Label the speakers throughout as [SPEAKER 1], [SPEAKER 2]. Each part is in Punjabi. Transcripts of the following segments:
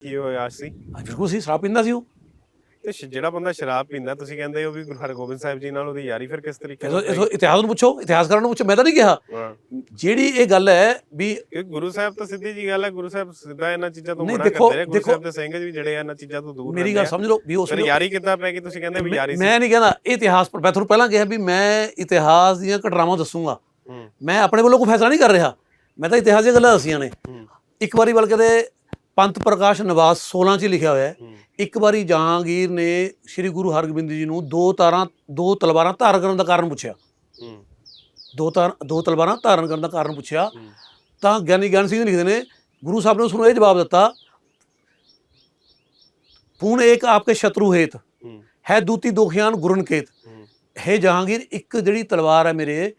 [SPEAKER 1] ਕੀ ਹੋਇਆ ਸੀ?
[SPEAKER 2] ਹਾਂ, ਬਿਲਕੁਲ ਸੀ ਸ਼ਰਾਬ ਪੀਂਦਾ ਸੀ ਉਹ।
[SPEAKER 1] ਤੇ ਸ਼- ਜਿਹੜਾ ਬੰਦਾ ਸ਼ਰਾਬ ਪੀਂਦਾ ਤੁਸੀਂ ਕਹਿੰਦੇ ਹੋ ਵੀ ਗੁਰੂ ਹਰਗੋਬਿੰਦ ਸਾਹਿਬ ਜੀ ਨਾਲ ਉਹਦੀ ਯਾਰੀ ਫਿਰ ਕਿਸ ਤਰੀਕੇ ਨਾਲ
[SPEAKER 2] ਤੋਂ ਇਤਿਹਾਸ ਨੂੰ ਪੁੱਛੋ ਇਤਿਹਾਸਕਾਰਾਂ ਨੂੰ ਪੁੱਛੋ ਮੈਂ ਤਾਂ ਨਹੀਂ ਕਿਹਾ।
[SPEAKER 1] ਹਾਂ
[SPEAKER 2] ਜਿਹੜੀ ਇਹ ਗੱਲ ਹੈ ਵੀ
[SPEAKER 1] ਕਿ ਗੁਰੂ ਸਾਹਿਬ ਤਾਂ ਸਿੱਧੀ ਜੀ ਗੱਲ ਹੈ ਗੁਰੂ ਸਾਹਿਬ ਸਿੱਧਾ ਇਹਨਾਂ ਚੀਜ਼ਾਂ ਤੋਂ
[SPEAKER 2] ਨਹੀਂ,
[SPEAKER 1] ਮਨਾ
[SPEAKER 2] ਦੇਖੋ-
[SPEAKER 1] ਕਰਦੇ ਨੇ ਗੁਰੂ
[SPEAKER 2] ਦੇਖੋ-
[SPEAKER 1] ਸਾਹਿਬ ਦੇ ਸਿੰਘ ਵੀ ਜਿਹੜੇ ਆ ਇਹਨਾਂ ਚੀਜ਼ਾਂ ਤੋਂ ਦੂਰ
[SPEAKER 2] ਮੇਰੀ ਗੱਲ ਸਮਝ ਲਓ ਵੀ ਉਸ
[SPEAKER 1] ਫਿਰ
[SPEAKER 2] ਵੇਲੇ
[SPEAKER 1] ਯਾਰੀ ਕਿੱਦਾਂ ਪੈ ਗਈ ਤੁਸੀਂ ਕਹਿੰਦੇ ਵੀ ਯਾਰੀ ਸੀ।
[SPEAKER 2] ਮੈਂ ਨਹੀਂ ਕਹਿੰਦਾ ਇਹ ਇਤਿਹਾਸ ਪਰ ਮੈਂ ਤੁਹਾਨੂੰ ਪਹਿਲਾਂ ਕਿਹਾ ਵੀ ਮੈਂ ਇਤਿਹਾਸ ਦੀਆਂ ਘਟਨਾਵਾਂ ਦੱਸੂਗਾ।
[SPEAKER 1] ਹੂੰ।
[SPEAKER 2] ਮੈਂ ਆਪਣੇ ਵੱਲੋਂ ਕੋਈ ਫੈਸਲਾ ਨਹੀਂ ਕਰ ਰਿਹਾ। ਮੈਂ ਤਾਂ ਇਤਿਹਾਸ ਦੀਆਂ ਗੱਲਾਂ ਦੱਸੀਆਂ ਨੇ।
[SPEAKER 1] ਹੂੰ।
[SPEAKER 2] ਇੱਕ ਵਾਰੀ ਬਲਕਿ ਦੇ ਪੰਥ ਪ੍ਰਕਾਸ਼ ਨਿਵਾਸ 16 ਚ ਲਿਖਿਆ ਹੋਇਆ ਹੈ। ਇੱਕ ਵਾਰੀ ਜਹਾਂਗੀਰ ਨੇ ਸ੍ਰੀ ਗੁਰੂ ਹਰਗੋਬਿੰਦ ਜੀ ਨੂੰ ਦੋ ਤਾਰਾਂ ਦੋ ਤਲਵਾਰਾਂ ਧਾਰਨ ਕਰਨ ਦਾ ਕਾਰਨ ਪੁੱਛਿਆ। ਦੋ ਤਾਰ ਦੋ ਤਲਵਾਰਾਂ ਧਾਰਨ ਕਰਨ ਦਾ ਕਾਰਨ ਪੁੱਛਿਆ। ਤਾਂ ਗਿਆਨੀ ਗਿਆਨ ਸਿੰਘ ਲਿਖਦੇ ਨੇ ਗੁਰੂ ਸਾਹਿਬ ਨੇ ਉਸ ਨੂੰ ਇਹ ਜਵਾਬ ਦਿੱਤਾ ਪੂਨ ਏਕ ਆਪਕੇ ਸ਼ਤਰੂ ਹੇਤ
[SPEAKER 1] ਹੂੰ।
[SPEAKER 2] ਦੂਤੀ ਦੋਖਿਆਨ ਗੁਰਨ ਕੇਤ।
[SPEAKER 1] ਹੂੰ।
[SPEAKER 2] ਜਹਾਂਗੀਰ ਇੱਕ ਜਿਹੜੀ ਤਲਵਾਰ ਹੈ ਮੇਰੇ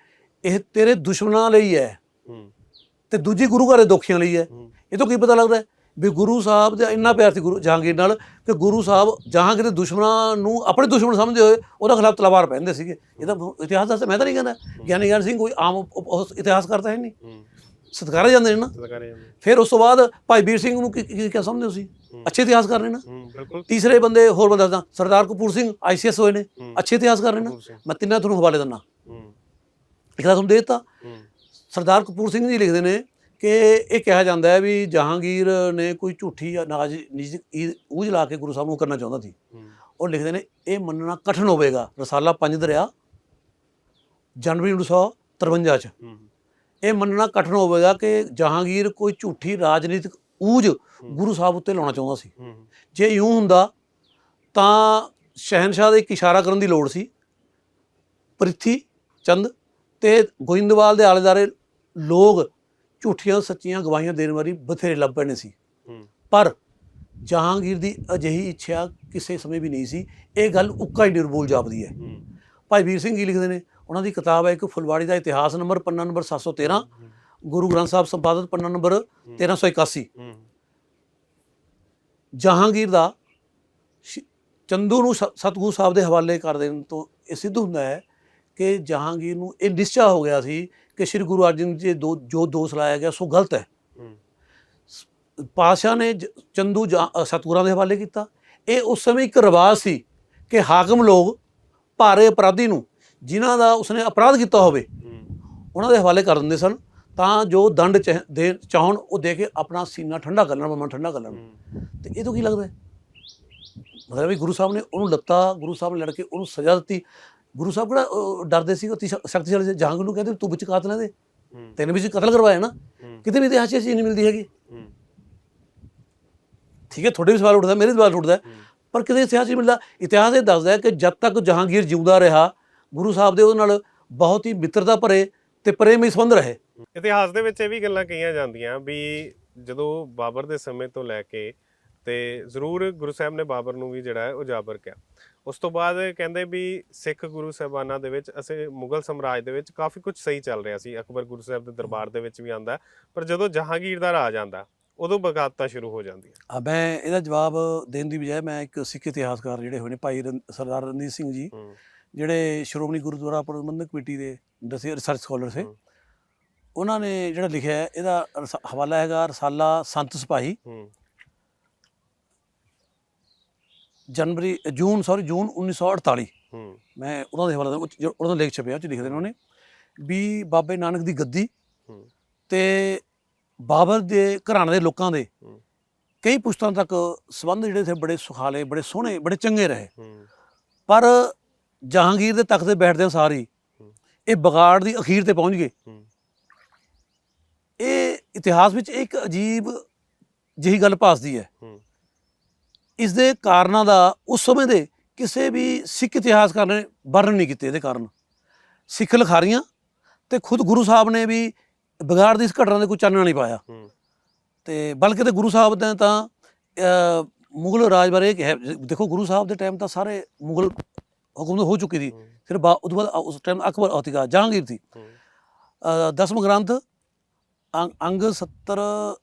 [SPEAKER 2] ਇਹ ਤੇਰੇ ਦੁਸ਼ਮਣਾਂ ਲਈ ਹੈ ਤੇ ਦੂਜੀ ਗੁਰੂ ਘਰ ਦੋਖੀਆਂ ਲਈ ਹੈ। ਇਹ ਤੋਂ ਕੀ ਪਤਾ ਲੱਗਦਾ? ਵੀ ਗੁਰੂ ਸਾਹਿਬ ਦਾ ਇੰਨਾ ਪਿਆਰ ਸੀ ਗੁਰੂ ਜਹਾਂਗੀਰ ਨਾਲ ਕਿ ਗੁਰੂ ਸਾਹਿਬ ਜਹਾਂਗੀਰ ਦੇ ਦੁਸ਼ਮਣਾਂ ਨੂੰ ਆਪਣੇ ਦੁਸ਼ਮਣ ਸਮਝਦੇ ਹੋਏ ਉਹਦਾ ਖਿਲਾਫ ਤਲਵਾਰ ਪਹਿਨਦੇ ਸੀਗੇ। ਇਹ ਤਾਂ ਇਤਿਹਾਸ ਦੱਸ ਮੈਂ ਤਾਂ ਨਹੀਂ ਕਹਿੰਦਾ। ਗਿਆਨੀ ਗਿਆਨ ਸਿੰਘ ਕੋਈ ਆਮ ਇਤਿਹਾਸ ਕਰਤਾ ਹੈ ਨਹੀਂ। ਸਤਿਕਾਰੇ ਜਾਂਦੇ ਨੇ ਨਾ।
[SPEAKER 1] ਸਤਿਕਾਰੇ ਜਾਂਦੇ।
[SPEAKER 2] ਫਿਰ ਉਸ ਤੋਂ ਬਾਅਦ ਭਾਈ ਵੀਰ ਸਿੰਘ ਨੂੰ ਕੀ ਕੀ ਸਮਝਦੇ ਹੋ ਸੀ ਅੱਛੇ ਇਤਿਹਾਸਕਾਰ ਨੇ ਨਾ।
[SPEAKER 1] ਹੂੰ ਬਿਲਕੁਲ।
[SPEAKER 2] ਤੀਸਰੇ ਬੰਦੇ ਹੋਰ ਬੰਦਾ ਦੱਸਦਾ ਸਰਦਾਰ ਕਪੂਰ ਸਿੰਘ ਆਈਸੀਐਸ ਹੋਏ ਨੇ। ਅੱਛੇ ਇਤਿਹਾਸਕਾਰ ਨੇ ਨਾ।
[SPEAKER 1] ਕਪੂਰ ਸਿੰਘ।
[SPEAKER 2] ਮੈਂ ਤਿੰਨਾਂ ਤੁਹਾਨੂੰ ਹਵਾਲੇ ਦਿੰਦਾ। ਇੱਕ ਤਾਂ ਤੁਹਾਨੂੰ ਦੇ ਦਿੱਤਾ। ਸਰਦਾਰ ਕਪੂਰ ਸਿੰਘ ਜੀ ਲਿਖਦੇ ਨੇ ਕਿ ਇਹ ਕਿਹਾ ਜਾਂਦਾ ਹੈ ਵੀ ਜਹਾਂਗੀਰ ਨੇ ਕੋਈ ਝੂਠੀ ਨਿਜ ਊਜ ਲਾ ਕੇ ਗੁਰੂ ਸਾਹਿਬ ਨੂੰ ਕਰਨਾ ਚਾਹੁੰਦਾ ਸੀ। ਉਹ ਲਿਖਦੇ ਨੇ ਇਹ ਮੰਨਣਾ ਕਠਨ ਹੋਵੇਗਾ। ਰਸਾਲਾ ਪੰਜ ਦਰਿਆ ਜਨਵਰੀ 1953 ਚ। ਇਹ ਮੰਨਣਾ ਕਠਨ ਹੋਵੇਗਾ ਕਿ ਜਹਾਂਗੀਰ ਕੋਈ ਝੂਠੀ ਰਾਜਨੀਤਿਕ ਊਜ ਗੁਰੂ ਸਾਹਿਬ ਉੱਤੇ ਲਾਉਣਾ ਚਾਹੁੰਦਾ ਸੀ। ਜੇ ਇਉਂ ਹੁੰਦਾ ਤਾਂ ਸ਼ਹਿਨशाह ਦੇ ਇੱਕ ਇਸ਼ਾਰਾ ਕਰਨ ਦੀ ਲੋੜ ਸੀ। ਪ੍ਰਿਥੀ ਚੰਦ ਤੇ ਗੋਇੰਦਵਾਲ ਦੇ ਆਲੇ-ਦਾਰੇ ਲੋਕ ਝੂਠੀਆਂ ਸੱਚੀਆਂ ਗਵਾਹੀਆਂ ਦੇਣ ਵਾਲੀ ਬਥੇਰੇ ਲੱਭ ਪੈਣੇ ਸੀ। ਪਰ ਜਹਾਂਗੀਰ ਦੀ ਅਜਿਹੀ ਇੱਛਾ ਕਿਸੇ ਸਮੇਂ ਵੀ ਨਹੀਂ ਸੀ। ਇਹ ਗੱਲ ਉੱਕਾ ਹੀ ਨਿਰਬੋਲ ਜਾਪਦੀ ਹੈ। ਭਾਈ ਵੀਰ ਸਿੰਘ ਜੀ ਲਿਖਦੇ ਨੇ? ਉਹਨਾਂ ਦੀ ਕਿਤਾਬ ਹੈ ਇੱਕ ਫੁਲਵਾੜੀ ਦਾ ਇਤਿਹਾਸ ਨੰਬਰ ਪੰਨਾ ਨੰਬਰ 713 ਗੁਰੂ ਗ੍ਰੰਥ ਸਾਹਿਬ ਸੰਪਾਦਕ ਪੰਨਾ ਨੰਬਰ 1381
[SPEAKER 1] ਹੂੰ।
[SPEAKER 2] ਜਹਾਂਗੀਰ ਦਾ ਚੰਦੂ ਨੂੰ ਸਤਿਗੁਰੂ ਸਾਹਿਬ ਦੇ ਹਵਾਲੇ ਕਰ ਦੇਣ ਤੋਂ ਇਹ ਸਿੱਧ ਹੁੰਦਾ ਹੈ ਕਿ ਜਹਾਂਗੀਰ ਨੂੰ ਇਹ ਨਿਸ਼ਚਾ ਹੋ ਗਿਆ ਸੀ ਕਿ ਸ੍ਰੀ ਗੁਰੂ ਅਰਜਨ ਜੀ ਦੋ ਜੋ ਦੋਸ਼ ਲਾਇਆ ਗਿਆ ਸੋ ਗਲਤ ਹੈ। ਪਾਤਸ਼ਾਹ ਨੇ ਚੰਦੂ ਸਤਿਗੁਰਾਂ ਦੇ ਹਵਾਲੇ ਕੀਤਾ। ਇਹ ਉਸ ਸਮੇਂ ਇੱਕ ਰਿਵਾਜ ਸੀ ਕਿ ਹਾਕਮ ਲੋਕ ਭਾਰੇ ਅਪਰਾਧੀ ਨੂੰ ਜਿਨ੍ਹਾਂ ਦਾ ਉਸਨੇ ਅਪਰਾਧ ਕੀਤਾ ਹੋਵੇ ਉਹਨਾਂ ਦੇ ਹਵਾਲੇ ਕਰ ਦਿੰਦੇ ਸਨ। ਤਾਂ ਜੋ ਦੰਡ ਦੇ ਚਾਹਣ ਉਹ ਦੇ ਕੇ ਆਪਣਾ ਸੀਨਾ ਠੰਡਾ ਕਰ ਲੈਣ ਮਨ ਠੰਡਾ ਕਰ ਲੈਣ। ਤੇ ਇਹ ਤੋਂ ਕੀ ਲੱਗਦਾ ਹੈ? ਮਤਲਬ ਵੀ ਗੁਰੂ ਸਾਹਿਬ ਨੇ ਉਹਨੂੰ ਲੱਤਾ ਗੁਰੂ ਸਾਹਿਬ ਨੇ ਲੜ ਕੇ ਉਹਨੂੰ ਸਜ਼ਾ ਦਿੱਤੀ। ਗੁਰੂ ਸਾਹਿਬ ਕਿਹੜਾ ਡਰਦੇ ਸੀ ਸ਼- ਸ਼ਕਤੀਸ਼ਾਲੀ ਸੀ ਜਹਾਂਗੀਰ ਨੂੰ ਕਹਿੰਦੇ ਤੂੰ ਵਿੱਚ ਕਾਤਲਾਂ ਦੇ।
[SPEAKER 1] ਹੂੰ।
[SPEAKER 2] ਤੈਨੂੰ ਵਿੱਚ ਕਤਲ ਕਰਵਾਇਆ ਨਾ।
[SPEAKER 1] ਹੂੰ।
[SPEAKER 2] ਕਿਤੇ ਵੀ ਇਤਿਹਾਸ 'ਚ ਚੀਜ਼ ਨਹੀਂ ਮਿਲਦੀ ਹੈਗੀ।
[SPEAKER 1] ਹੂੰ।
[SPEAKER 2] ਠੀਕ ਹੈ ਤੁਹਾਡੇ ਵੀ ਸਵਾਲ ਉੱਠਦਾ ਮੇਰੇ ਵੀ ਸਵਾਲ ਉੱਠਦਾ। ਹੈ, ਪਰ ਕਿਤੇ ਇਤਿਹਾਸ 'ਚ ਨਹੀਂ ਮਿਲਦਾ। ਇਤਿਹਾਸ ਇਹ ਦੱਸਦਾ ਹੈ ਕਿ ਜਦ ਤੱਕ ਜਹਾਂਗੀਰ ਜਿਉਂਦਾ ਰਿਹਾ ਗੁਰੂ ਸਾਹਿਬ ਦੇ ਉਹਦੇ ਨਾਲ ਬਹੁਤ ਹੀ ਮਿੱਤਰਤਾ ਭਰੇ ਤੇ ਪ੍ਰੇਮੀ ਸੰਬੰਧ ਰਹੇ।
[SPEAKER 1] ਇਤਿਹਾਸ ਦੇ ਵਿੱਚ ਇਹ ਵੀ ਗੱਲਾਂ ਕਹੀਆਂ ਜਾਂਦੀਆਂ ਵੀ ਜਦੋਂ ਬਾਬਰ ਦੇ ਸਮੇਂ ਤੋਂ ਲੈ ਕੇ ਤੇ ਜ਼ਰੂਰ ਗੁਰੂ ਸਾਹਿਬ ਨੇ ਬਾਬਰ ਨੂੰ ਵੀ ਜਿਹੜਾ ਹੈ ਉਜਾਬਰ ਕਿਹਾ। ਉਸ ਤੋਂ ਬਾਅਦ ਕਹਿੰਦੇ ਵੀ ਸਿੱਖ ਗੁਰੂ ਸਾਹਿਬਾਨਾਂ ਦੇ ਵਿੱਚ ਅਸੀਂ ਮੁਗਲ ਸਮਰਾਜ ਦੇ ਵਿੱਚ ਕਾਫੀ ਕੁਝ ਸਹੀ ਚੱਲ ਰਿਹਾ ਸੀ। ਅਕਬਰ ਗੁਰੂ ਸਾਹਿਬ ਦੇ ਦਰਬਾਰ ਦੇ ਵਿੱਚ ਵੀ ਆਂਦਾ ਪਰ ਜਦੋਂ ਜਹਾਂਗੀਰ ਦਾ ਰਾਜ ਆਂਦਾ ਉਦੋਂ ਬਗਾਵਤਾਂ ਸ਼ੁਰੂ ਹੋ ਜਾਂਦੀਆਂ।
[SPEAKER 2] ਆ ਮੈਂ ਇਹਦਾ ਜਵਾਬ ਦੇਣ ਦੀ ਬਜਾਏ ਮੈਂ ਇੱਕ ਸਿੱਖ ਇਤਿਹਾਸਕਾਰ ਜਿਹੜੇ ਹੋਏ ਨੇ ਭਾਈ ਸਰਦਾਰ ਰਣਜੀਤ ਸਿੰਘ ਜੀ ਜਿਹੜੇ ਸ਼੍ਰੋਮਣੀ ਗੁਰਦੁਆਰਾ ਪ੍ਰਬੰਧਕ ਕਮੇਟੀ ਦੇ ਦਸੇ ਰਿਸਰਚ ਸਕਾਲਰ ਸੇ। ਉਹਨਾਂ ਨੇ ਜਿਹੜਾ ਲਿਖਿਆ ਇਹਦਾ ਹਵਾਲਾ ਹੈਗਾ ਰਸਾਲਾ ਸੰਤ ਸਿਪਾਹੀ
[SPEAKER 1] ਹੂੰ
[SPEAKER 2] ਜਨਵਰੀ ਜੂਨ ਸੌਰੀ ਜੂਨ 1948
[SPEAKER 1] ਹੂੰ।
[SPEAKER 2] ਮੈਂ ਉਹਨਾਂ ਦੇ ਹਵਾਲਾ ਉਹਨਾਂ ਦਾ ਲੇਖ ਛਪਿਆ ਉਹ ਚ ਲਿਖਦੇ ਨੇ ਉਹਨਾਂ ਵੀ ਬਾਬੇ ਨਾਨਕ ਦੀ ਗੱਦੀ
[SPEAKER 1] ਹੂੰ।
[SPEAKER 2] ਤੇ ਬਾਬਰ ਦੇ ਘਰਾਣੇ ਦੇ ਲੋਕਾਂ ਦੇ ਕਈ ਪੁਸ਼ਤਾਂ ਤੱਕ ਸਬੰਧ ਜਿਹੜੇ ਥੇ ਬੜੇ ਸੁਖਾਲੇ ਬੜੇ ਸੋਹਣੇ ਬੜੇ ਚੰਗੇ ਰਹੇ। ਪਰ ਜਹਾਂਗੀਰ ਦੇ ਤਖਤ ਤੇ ਬੈਠਦੇ ਸਾਰੀ। ਇਹ ਬਗਾੜ ਦੀ ਅਖੀਰ ਤੇ ਪਹੁੰਚ ਗਏ। ਇਹ ਇਤਿਹਾਸ ਵਿੱਚ ਇੱਕ ਅਜੀਬ ਜਿਹੀ ਗੱਲ ਭਾਸਦੀ ਹੈ।
[SPEAKER 1] ਹੂੰ।
[SPEAKER 2] ਇਸ ਦੇ ਕਾਰਨਾਂ ਦਾ ਉਸ ਸਮੇਂ ਦੇ ਕਿਸੇ ਵੀ ਸਿੱਖ ਇਤਿਹਾਸਕਾਰ ਨੇ ਵਰਣਨ ਨਹੀਂ ਕੀਤੇ ਇਹਦੇ ਕਾਰਨ। ਸਿੱਖ ਲਿਖਾਰੀਆਂ ਤੇ ਖੁਦ ਗੁਰੂ ਸਾਹਿਬ ਨੇ ਵੀ ਵਿਗਾੜ ਦੀ ਇਸ ਘਟਨਾ ਦੇ ਕੋਈ ਚਾਨਣਾ ਨਹੀਂ ਪਾਇਆ। ਤੇ ਬਲਕਿ ਤੇ ਗੁਰੂ ਸਾਹਿਬ ਨੇ ਤਾਂ ਮੁਗਲ ਰਾਜ ਬਾਰੇ ਇਹ ਕਿਹਾ ਦੇਖੋ ਗੁਰੂ ਸਾਹਿਬ ਦੇ ਟਾਈਮ ਤਾਂ ਸਾਰੇ ਮੁਗਲ ਹੁਕਮਤ ਹੋ ਚੁੱਕੀ ਸੀ। ਫਿਰ ਬਾਅਦ ਉਸ ਟਾਈਮ ਅਕਬਰ ਔਤਿਕਾ ਜਹਾਂਗੀਰ ਸੀ। ਦਸਮ ਗ੍ਰੰਥ ਅੰਗ- ਅੰਗ 70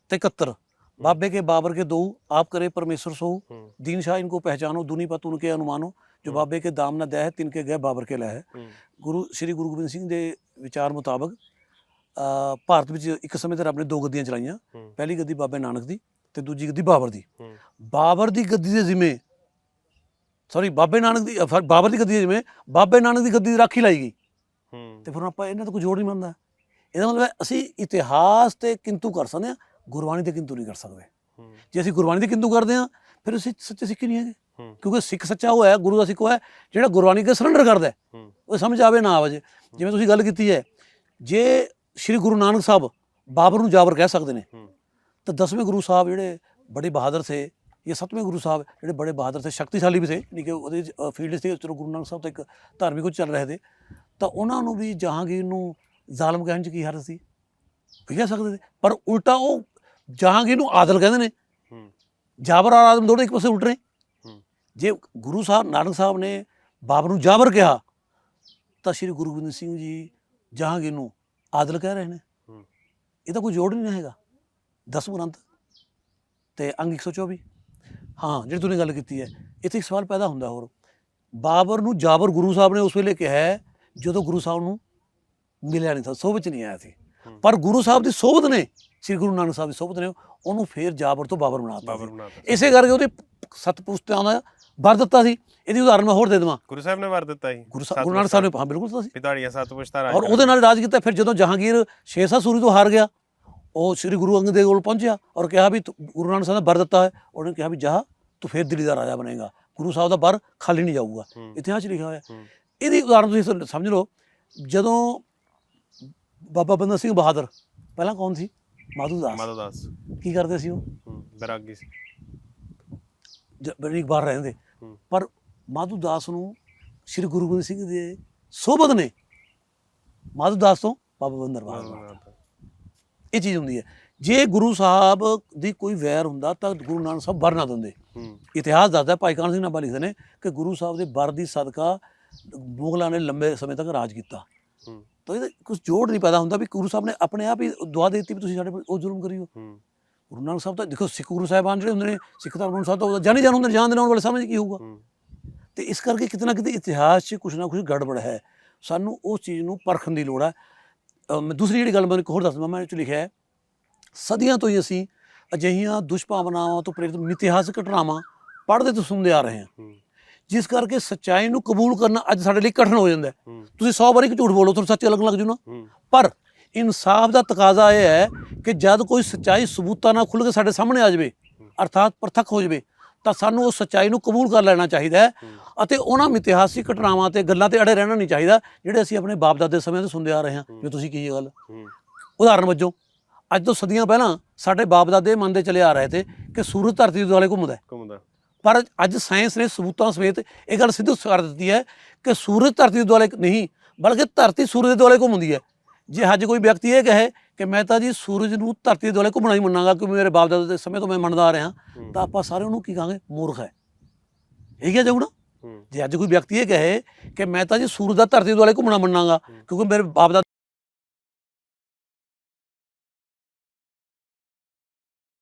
[SPEAKER 2] ਤੇ 71 बाबे के बाबर के दो आप करे परमेश्वर सो
[SPEAKER 1] ਹੂੰ
[SPEAKER 2] दीन शाह इनको पहचानो दुनी पत उनके अनुमानो जो बाबे के दाम न दया है तिनके गए बाबर के लय है
[SPEAKER 1] ਹੂੰ
[SPEAKER 2] ਗੁਰੂ ਸ੍ਰੀ ਗੁਰੂ ਗੋਬਿੰਦ ਸਿੰਘ ਦੇ ਵਿਚਾਰ ਮੁਤਾਬਕ ਅ, ਭਾਰਤ ਵਿੱਚ ਇੱਕ ਸਮੇਂ ਤੇ ਰੱਬ ਨੇ ਦੋ ਗੱਦੀਆਂ ਚਲਾਈਆਂ
[SPEAKER 1] ਹੂੰ
[SPEAKER 2] ਪਹਿਲੀ ਗੱਦੀ ਬਾਬੇ ਨਾਨਕ ਦੀ ਤੇ ਦੂਜੀ ਗੱਦੀ ਬਾਬਰ ਦੀ
[SPEAKER 1] ਹੂੰ
[SPEAKER 2] ਬਾਬਰ ਦੀ ਗੱਦੀ ਦੇ ਜ਼ਿੰਮੇ ਸੌਰੀ ਬਾਬੇ ਨਾਨਕ ਦੀ ਅ, ਬਾਬਰ ਦੀ ਗੱਦੀ ਦੇ ਜ਼ਿੰਮੇ ਬਾਬੇ ਨਾਨਕ ਦੀ ਗੱਦੀ ਦੀ ਰਾਖੀ ਲਾਈ ਗਈ
[SPEAKER 1] ਹੂੰ
[SPEAKER 2] ਤੇ ਫਿਰ ਆਪਾਂ ਇਹਨਾਂ ਤੋਂ ਕੋਈ ਜੋੜ ਨਹੀਂ ਮੰਨਦਾ ਇਹਦਾ ਮਤਲਬ ਹੈ ਅਸੀਂ ਇਤਿਹਾਸ ਤੇ ਕਿੰਤੂ ਕਰ ਸਕਦੇ ਹਾਂ ਗੁਰਬਾਣੀ ਤੇ ਕਿੰਤੂ ਨਹੀਂ ਕਰ ਸਕਦੇ। ਜੇ ਅਸੀਂ ਗੁਰਬਾਣੀ ਤੇ ਕਿੰਤੂ ਕਰਦੇ ਹਾਂ ਫਿਰ ਅਸੀਂ ਸੱਚੇ ਸਿੱਖ ਨਹੀਂ ਹੈਗੇ। ਕਿਉਂਕਿ ਸਿੱਖ ਸੱਚਾ ਉਹ ਹੈ ਗੁਰੂ ਦਾ ਸਿੱਖ ਉਹ ਹੈ ਜਿਹੜਾ ਗੁਰਬਾਣੀ ਕੇ ਸਰੈਂਡਰ ਕਰਦਾ ਉਹ ਸਮਝ ਆਵੇ ਨਾ ਆਵੇ ਜਿਵੇਂ ਤੁਸੀਂ ਗੱਲ ਕੀਤੀ ਹੈ ਜੇ ਸ੍ਰੀ ਗੁਰੂ ਨਾਨਕ ਸਾਹਿਬ ਬਾਬਰ ਨੂੰ ਜਾਬਰ ਕਹਿ ਸਕਦੇ ਨੇ ਤਾਂ ਦਸਵੇਂ ਗੁਰੂ ਸਾਹਿਬ ਜਿਹੜੇ ਬੜੇ ਬਹਾਦਰ ਥੇ ਜਾਂ ਸੱਤਵੇਂ ਗੁਰੂ ਸਾਹਿਬ ਜਿਹੜੇ ਬੜੇ ਬਹਾਦਰ ਥੇ ਸ਼ਕਤੀਸ਼ਾਲੀ ਵੀ ਥੇ ਨਹੀਂ ਕਿ ਉਹਦੇ ਫੀਲਡ ਸੀ ਚਲੋ ਗੁਰੂ ਨਾਨਕ ਸਾਹਿਬ ਤਾਂ ਇੱਕ ਧਾਰਮਿਕ ਉਹ ਚੱਲ ਰਹੇ ਤੇ ਤਾਂ ਉਹਨਾਂ ਨੂੰ ਵੀ ਜਹਾਂਗੀਰ ਨੂੰ ਜ਼ਾਲਮ ਕਹਿਣ ਚ ਕੀ ਹਰਜ ਸੀ? ਵੀ ਕਹਿ ਸਕਦੇ ਸੀ ਪਰ ਉਲਟਾ ਉਹ ਜਹਾਂਗੀਰ ਨੂੰ ਆਦਲ ਕਹਿੰਦੇ ਨੇ।
[SPEAKER 1] ਹੂੰ।
[SPEAKER 2] ਜਾਬਰ ਔਰ ਆਦਮ ਦੋਨੋਂ ਇੱਕ ਪਾਸੇ ਉਲਟ ਰਹੇ।
[SPEAKER 1] ਹੂੰ।
[SPEAKER 2] ਜੇ ਗੁਰੂ ਸਾਹਿਬ ਨਾਨਕ ਸਾਹਿਬ ਨੇ ਬਾਬਰ ਨੂੰ ਜਾਬਰ ਕਿਹਾ ਤਾਂ ਸ੍ਰੀ ਗੁਰੂ ਗੋਬਿੰਦ ਸਿੰਘ ਜੀ ਜਹਾਂਗੀਰ ਨੂੰ ਆਦਲ ਕਹਿ ਰਹੇ ਨੇ।
[SPEAKER 1] ਹੂੰ।
[SPEAKER 2] ਇਹ ਤਾਂ ਕੋਈ ਜੋੜ ਨਹੀਂ ਹੈਗਾ। ਦਸ ਗ੍ਰੰਥ ਤੇ ਅੰਗ 124 ਹਾਂ ਜਿਹੜੀ ਤੁਸੀਂ ਗੱਲ ਕੀਤੀ ਹੈ ਇੱਥੇ ਇੱਕ ਸਵਾਲ ਪੈਦਾ ਹੁੰਦਾ ਹੋਰ। ਬਾਬਰ ਨੂੰ ਜਾਬਰ ਗੁਰੂ ਸਾਹਿਬ ਨੇ ਉਸ ਵੇਲੇ ਕਿਹਾ ਜਦੋਂ ਗੁਰੂ ਸਾਹਿਬ ਨੂੰ ਮਿਲਿਆ ਨਹੀਂ ਸੀ ਸੋਭਤ ਨਹੀਂ ਆਇਆ ਸੀ। ਪਰ ਗੁਰੂ ਸਾਹਿਬ ਦੀ ਸੋਭਤ ਨੇ। ਸ੍ਰੀ ਗੁਰੂ ਨਾਨਕ ਸਾਹਿਬ ਦੀ ਸੋਭਤ ਨੇ ਉਹਨੂੰ ਫੇਰ ਜਾਬਰ ਤੋਂ ਬਾਬਰ ਬਣਾਤਾ ਇਸੇ ਕਰਕੇ ਉਹਦੇ ਸੱਤ ਪੁਸਤਕਾਂ ਦਾ ਵਰ ਦਿੱਤਾ ਸੀ। ਇਹਦੀ ਉਦਾਹਰਨ ਮੈਂ ਹੋਰ ਦੇ ਦੇਵਾਂ।
[SPEAKER 1] ਗੁਰੂ ਸਾਹਿਬ ਨੇ ਵਰ ਦਿੱਤਾ ਸੀ
[SPEAKER 2] ਗੁਰੂ ਸਾਹਿਬ ਗੁਰੂ ਨਾਨਕ ਸਾਹਿਬ ਨੇ ਹਾਂ ਬਿਲਕੁਲ ਦਿੱਤਾ ਸੀ
[SPEAKER 1] ਪਿਤਾੜੀਆਂ ਸੱਤ ਪੁਸ਼ਤਾ ਰਾਜ
[SPEAKER 2] ਔਰ ਉਹਦੇ ਨਾਲ ਰਾਜ ਕੀਤਾ ਫਿਰ ਜਦੋਂ ਜਹਾਂਗੀਰ ਸ਼ੇਰਸ਼ਾਹ ਸੂਰੀ ਤੋਂ ਹਾਰ ਗਿਆ ਉਹ ਸ੍ਰੀ ਗੁਰੂ ਅੰਗਦ ਦੇਵ ਕੋਲ ਪਹੁੰਚਿਆ ਔਰ ਕਿਹਾ ਵੀ ਗੁਰੂ ਨਾਨਕ ਸਾਹਿਬ ਨੇ ਬਰ ਦਿੱਤਾ ਹੈ। ਉਹਨੇ ਕਿਹਾ ਵੀ ਜਾ ਤੂੰ ਫਿਰ ਦਿੱਲੀ ਦਾ ਰਾਜਾ ਬਣੇਗਾ। ਗੁਰੂ ਸਾਹਿਬ ਦਾ ਬਰ ਖਾਲੀ ਨਹੀਂ ਜਾਊਗਾ। ਇਤਿਹਾਸ 'ਚ ਲਿਖਿਆ ਹੋਇਆ। ਇਹਦੀ ਉਦਾਹਰਨ ਤੁਸੀਂ ਸਮਝ ਲਓ। ਜਦੋਂ ਬਾਬਾ ਬੰਦਾ ਸਿੰਘ ਬਹਾਦਰ ਪਹਿਲਾਂ ਕੌਣ ਸੀ? ਮਾਧੂ ਦਾਸ
[SPEAKER 1] ਮਾਧੋ ਦਾਸ
[SPEAKER 2] ਕੀ ਕਰਦੇ ਸੀ ਉਹ?
[SPEAKER 1] ਹੂੰ ਬੈਰਾਗੀ ਸੀ।
[SPEAKER 2] ਜ- ਬੜੀ ਬਾਹਰ ਰਹਿੰਦੇ।
[SPEAKER 1] ਹੂੰ।
[SPEAKER 2] ਪਰ ਮਾਧੂ ਦਾਸ ਨੂੰ ਸ੍ਰੀ ਗੁਰੂ ਗੋਬਿੰਦ ਸਿੰਘ ਦੇ ਸੋਬਤ ਨੇ ਮਾਧੂ ਦਾਸ ਤੋਂ ਬਾਬਾ ਬੰਦਰ ਬਹਾਦਰ। ਇਹ ਚੀਜ਼ ਹੁੰਦੀ ਹੈ। ਜੇ ਗੁਰੂ ਸਾਹਿਬ ਦੀ ਕੋਈ ਵੈਰ ਹੁੰਦਾ ਤਾਂ ਗੁਰੂ ਨਾਨਕ ਸਾਹਿਬ ਬਰ ਨਾ ਦਿੰਦੇ।
[SPEAKER 1] ਹੂੰ।
[SPEAKER 2] ਇਤਿਹਾਸ ਦੱਸਦਾ ਭਾਈ ਕਾਨ ਸਿੰਘ ਨਾਭਾ ਲਿਖਦੇ ਨੇ ਕਿ ਗੁਰੂ ਸਾਹਿਬ ਦੇ ਬਰ ਦੀ ਸਦਕਾ ਮੁਗਲਾਂ ਨੇ ਲੰਬੇ ਸਮੇਂ ਤੱਕ ਰਾਜ ਕੀਤਾ।
[SPEAKER 1] ਹੂੰ
[SPEAKER 2] ਤਾਂ ਇਹਦਾ ਕੁਝ ਜੋੜ ਨਹੀਂ ਪੈਦਾ ਹੁੰਦਾ ਵੀ ਗੁਰੂ ਸਾਹਿਬ ਨੇ ਆਪਣੇ ਆਪ ਹੀ ਦੁਆ ਦੇ ਦਿੱਤੀ ਵੀ ਤੁਸੀਂ ਸਾਡੇ ਪਰ ਉਹ ਜ਼ੁਲਮ ਕਰਿਓ।
[SPEAKER 1] ਹੂੰ।
[SPEAKER 2] ਗੁਰੂ ਨਾਨਕ ਸਾਹਿਬ ਤਾਂ ਦੇਖੋ ਸਿੱਖ ਗੁਰੂ ਸਾਹਿਬਾਨ ਜਿਹੜੇ ਹੁੰਦੇ ਨੇ ਸਿੱਖ ਧਰਮ ਅਨੁਸਾਰ ਤਾਂ ਜਾਣੀ ਜਾਣ ਹੁੰਦੇ ਜਾਣ ਦੇ ਨਾਲ ਵਾਲੇ ਸਮਝ ਕੀ ਹੋਊਗਾ। ਤੇ ਇਸ ਕਰਕੇ ਕਿਤੇ ਨਾ ਕਿਤੇ ਇਤਿਹਾਸ 'ਚ ਕੁਝ ਨਾ ਕੁਝ ਗੜਬੜ ਹੈ। ਸਾਨੂੰ ਉਸ ਚੀਜ਼ ਨੂੰ ਪਰਖਣ ਦੀ ਲੋੜ ਹੈ। ਮੈਂ ਦੂਸਰੀ ਜਿਹੜੀ ਗੱਲ ਮੈਂ ਇੱਕ ਹੋਰ ਦੱਸਦਾ ਮੈਂ ਇਹ 'ਚ ਲਿਖਿਆ ਹੈ ਸਦੀਆਂ ਤੋਂ ਹੀ ਅਸੀਂ ਅਜਿਹੀਆਂ ਦੁਸ਼ਭਾਵਨਾਵਾਂ ਤੋਂ ਪ੍ਰੇਰਿਤ ਮਿਥਿਹਾਸਕ ਘਟਨਾਵਾਂ ਪੜ੍ਹਦੇ ਤੇ ਸੁਣਦੇ ਆ ਰਹੇ ਹੂੰ। ਜਿਸ ਕਰਕੇ ਸੱਚਾਈ ਨੂੰ ਕਬੂਲ ਕਰਨਾ ਅੱਜ ਸਾਡੇ ਲਈ ਕਠਿਨ ਹੋ ਜਾਂਦਾ ਤੁਸੀਂ 100 ਵਾਰੀ ਝੂਠ ਬੋਲੋ ਤੁਹਾਨੂੰ ਸੱਚ ਲੱਗਣ ਲੱਗ ਜੂ ਨਾ। ਪਰ ਇਨਸਾਫ ਦਾ ਤਕਾਜ਼ਾ ਇਹ ਹੈ ਕਿ ਜਦ ਕੋਈ ਸੱਚਾਈ ਸਬੂਤਾਂ ਨਾਲ ਖੁੱਲ੍ਹ ਕੇ ਸਾਡੇ ਸਾਹਮਣੇ ਆ ਜਾਵੇ ਅਰਥਾਤ ਪ੍ਰਤੱਖ ਹੋ ਜਾਵੇ ਤਾਂ ਸਾਨੂੰ ਉਸ ਸੱਚਾਈ ਨੂੰ ਕਬੂਲ ਕਰ ਲੈਣਾ ਚਾਹੀਦਾ ਹੈ ਅਤੇ ਉਹਨਾਂ ਮਿਥਿਹਾਸਿਕ ਘਟਨਾਵਾਂ ਤੇ ਗੱਲਾਂ ਤੇ ਅੜੇ ਰਹਿਣਾ ਨਹੀਂ ਚਾਹੀਦਾ ਜਿਹੜੇ ਅਸੀਂ ਆਪਣੇ ਬਾਪ ਦਾਦੇ ਸਮੇਂ ਤੋਂ ਸੁਣਦੇ ਆ ਰਹੇ ਹਾਂ। ਜੋ ਤੁਸੀਂ ਕੀ ਗੱਲ। ਉਦਾਹਰਨ ਵਜੋਂ ਅੱਜ ਤੋਂ ਸਦੀਆਂ ਪਹਿਲਾਂ ਸਾਡੇ ਬਾਪ ਦਾਦੇ ਮੰਨਦੇ ਚਲੇ ਆ ਰਹੇ ਤੇ ਕਿ ਸੂਰਜ ਧਰਤੀ ਦੇ ਦੁਆਲੇ ਘੁੰਮਦਾ ਹੈ।
[SPEAKER 1] ਘੁੰਮਦਾ
[SPEAKER 2] ਪਰ ਅੱਜ ਸਾਇੰਸ ਨੇ ਸਬੂਤਾਂ ਸਮੇਤ ਇਹ ਗੱਲ ਸਿੱਧ ਕਰ ਦਿੱਤੀ ਹੈ ਕਿ ਸੂਰਜ ਧਰਤੀ ਦੇ ਦੁਆਲੇ ਨਹੀਂ ਬਲਕਿ ਧਰਤੀ ਸੂਰਜ ਦੇ ਦੁਆਲੇ ਘੁੰਮਦੀ ਹੈ। ਜੇ ਅੱਜ ਕੋਈ ਵਿਅਕਤੀ ਇਹ ਕਹੇ ਕਿ ਮੈਂ ਤਾਂ ਜੀ ਸੂਰਜ ਨੂੰ ਧਰਤੀ ਦੇ ਦੁਆਲੇ ਘੁੰਮਣਾ ਹੀ ਮੰਨਾਂਗਾ ਕਿਉਂਕਿ ਮੇਰੇ ਬਾਪ ਦਾਦੇ ਦੇ ਸਮੇਂ ਤੋਂ ਮੈਂ ਮੰਨਦਾ ਆ ਰਿਹਾ ਤਾਂ ਆਪਾਂ ਸਾਰੇ ਉਹਨੂੰ ਕੀ ਕਹਾਂਗੇ? ਮੂਰਖ ਹੈ। ਇਹ ਕਿਹਾ ਜਾਊਗਾ ਜੇ ਅੱਜ ਕੋਈ ਵਿਅਕਤੀ ਇਹ ਕਹੇ ਕਿ ਮੈਂ ਤਾਂ ਜੀ ਸੂਰਜ ਦਾ ਧਰਤੀ ਦੇ ਦੁਆਲੇ ਘੁੰਮਣਾ ਮੰਨਾਂਗਾ ਕਿਉਂਕਿ ਮੇਰੇ ਬਾਪ ਦਾ